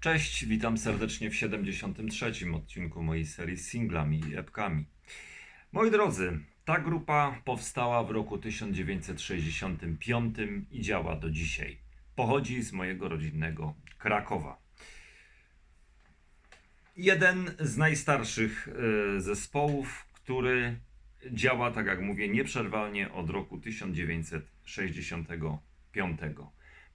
Cześć, witam serdecznie w 73. odcinku mojej serii z singlami i epkami. Moi drodzy, ta grupa powstała w roku 1965 i działa do dzisiaj. Pochodzi z mojego rodzinnego Krakowa. Jeden z najstarszych e, zespołów, który działa, tak jak mówię, nieprzerwalnie od roku 1965.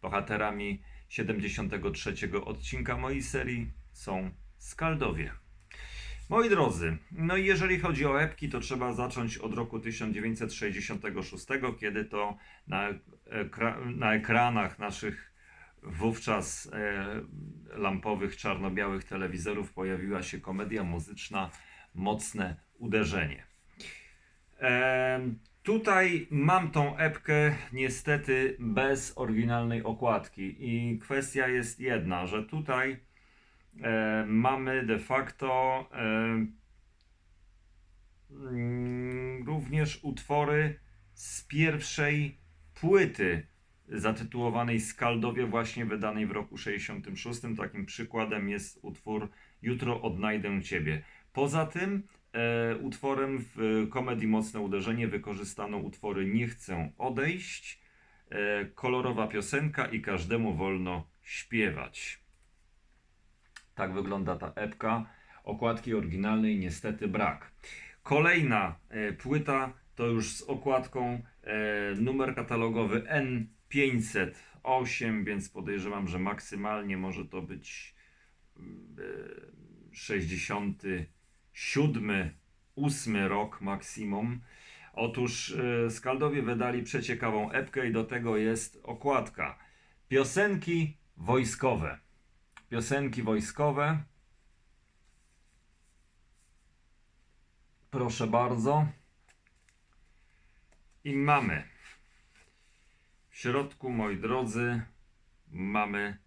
Bohaterami 73 odcinka mojej serii są Skaldowie. Moi drodzy, no i jeżeli chodzi o epki, to trzeba zacząć od roku 1966, kiedy to na, ekra- na ekranach naszych wówczas e, lampowych, czarno-białych telewizorów pojawiła się komedia muzyczna Mocne Uderzenie. Em, tutaj mam tą epkę niestety bez oryginalnej okładki i kwestia jest jedna, że tutaj e, mamy de facto e, mm, również utwory z pierwszej płyty zatytułowanej Skaldowie właśnie wydanej w roku 66. Takim przykładem jest utwór Jutro odnajdę Ciebie. Poza tym E, utworem. W komedii Mocne Uderzenie wykorzystano utwory Nie chcę odejść, e, kolorowa piosenka i każdemu wolno śpiewać. Tak wygląda ta epka. Okładki oryginalnej niestety brak. Kolejna e, płyta to już z okładką numer katalogowy N508, więc podejrzewam, że maksymalnie może to być mm, 60 siódmy, ósmy rok maksimum. Otóż e, Skaldowie wydali przeciekawą epkę i do tego jest okładka. Piosenki wojskowe. Piosenki wojskowe. Proszę bardzo. I mamy. W środku, moi drodzy, mamy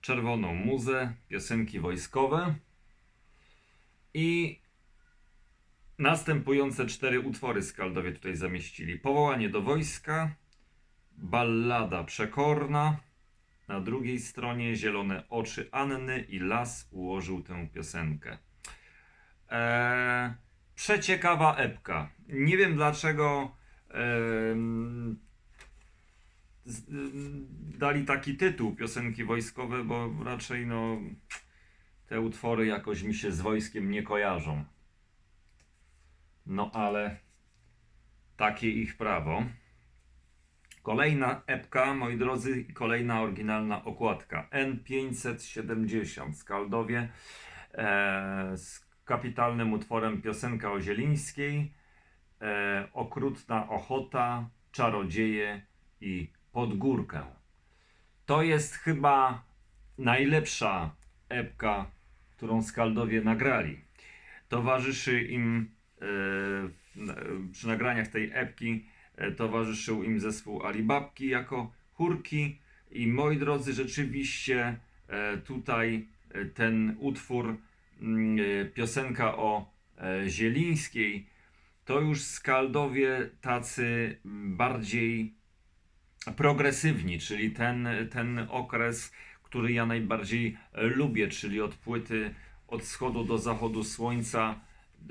czerwoną muzę, piosenki wojskowe i następujące cztery utwory Skaldowie tutaj zamieścili. Powołanie do wojska, ballada przekorna, na drugiej stronie zielone oczy Anny i las ułożył tę piosenkę. Eee, przeciekawa epka. Nie wiem dlaczego ym, dali taki tytuł piosenki wojskowe, bo raczej no te utwory jakoś mi się z wojskiem nie kojarzą. No ale takie ich prawo. Kolejna epka, moi drodzy, kolejna oryginalna okładka. N570 Skaldowie e, z kapitalnym utworem Piosenka o Zielińskiej, e, Okrutna Ochota, Czarodzieje i Podgórkę. To jest chyba najlepsza epka, którą Skaldowie nagrali. Towarzyszy im e, przy nagraniach tej epki e, towarzyszył im zespół Alibabki jako chórki i moi drodzy, rzeczywiście e, tutaj ten utwór mm, piosenka o Zielińskiej to już Skaldowie tacy mm, bardziej progresywni, czyli ten, ten okres, który ja najbardziej e, lubię, czyli od płyty od wschodu do zachodu słońca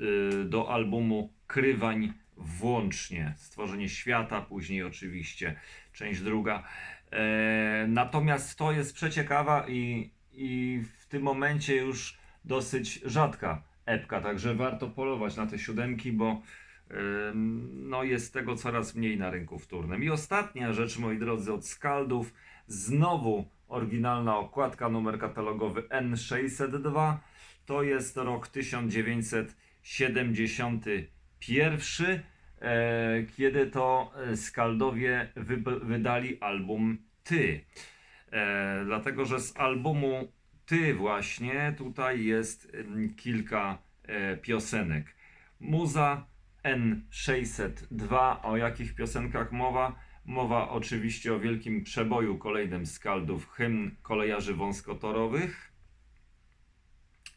y, do albumu Krywań włącznie. Stworzenie świata, później oczywiście część druga. E, natomiast to jest przeciekawa i, i w tym momencie już dosyć rzadka epka, także warto polować na te siódemki, bo no jest tego coraz mniej na rynku wtórnym. I ostatnia rzecz, moi drodzy, od Skaldów, znowu oryginalna okładka, numer katalogowy N602, to jest rok 1971, e, kiedy to e, Skaldowie wy, wydali album Ty. E, dlatego, że z albumu Ty właśnie tutaj jest kilka piosenek. Muza N602, o jakich piosenkach mowa? Mowa oczywiście o wielkim przeboju kolejnym Skaldów, hymn kolejarzy wąskotorowych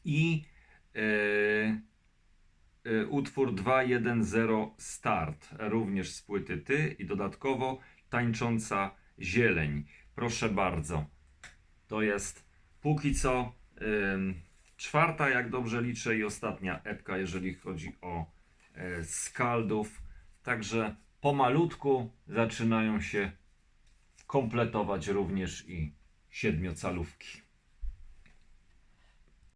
i e, e, utwór 2.1.0 Start, również z płyty Ty i dodatkowo Tańcząca Zieleń. Proszę bardzo, to jest póki co czwarta, jak dobrze liczę, i ostatnia epka, jeżeli chodzi o e, skaldów. Także pomalutku zaczynają się kompletować również i siedmiocalówki.